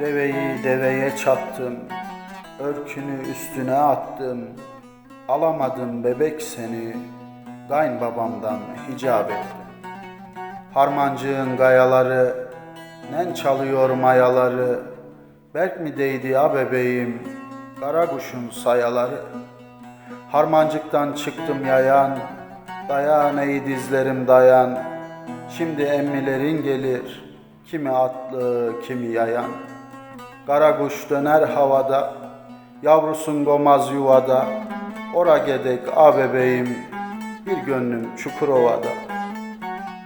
Deveyi deveye çattım, örkünü üstüne attım. Alamadım bebek seni, kayınbabamdan hicap ettim. Harmancığın gayaları, nen çalıyor mayaları. Berk mi değdi ya bebeğim, kara kuşun sayaları. Harmancıktan çıktım yayan, dayan ey dizlerim dayan. Şimdi emmilerin gelir, kimi atlı, kimi yayan. Kara kuş döner havada, yavrusun gomaz yuvada. Ora gedek a bebeğim, bir gönlüm Çukurova'da.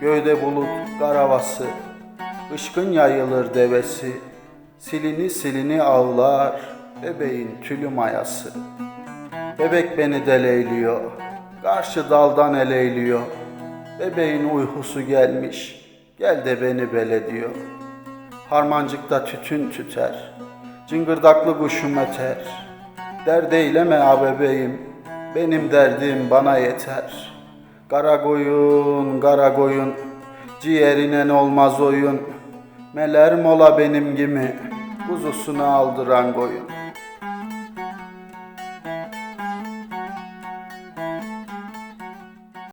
Göğde bulut garavası, ışkın yayılır devesi. Silini silini ağlar, bebeğin tülü mayası. Bebek beni deleyliyor, karşı daldan eleyliyor. Bebeğin uykusu gelmiş, gel de beni bele diyor. Harmancıkta tütün tüter, cıngırdaklı kuşum öter. Dert eyleme a bebeğim, benim derdim bana yeter. Kara koyun, kara koyun, ciğerinen olmaz oyun. Meler mola benim gibi, kuzusunu aldıran koyun.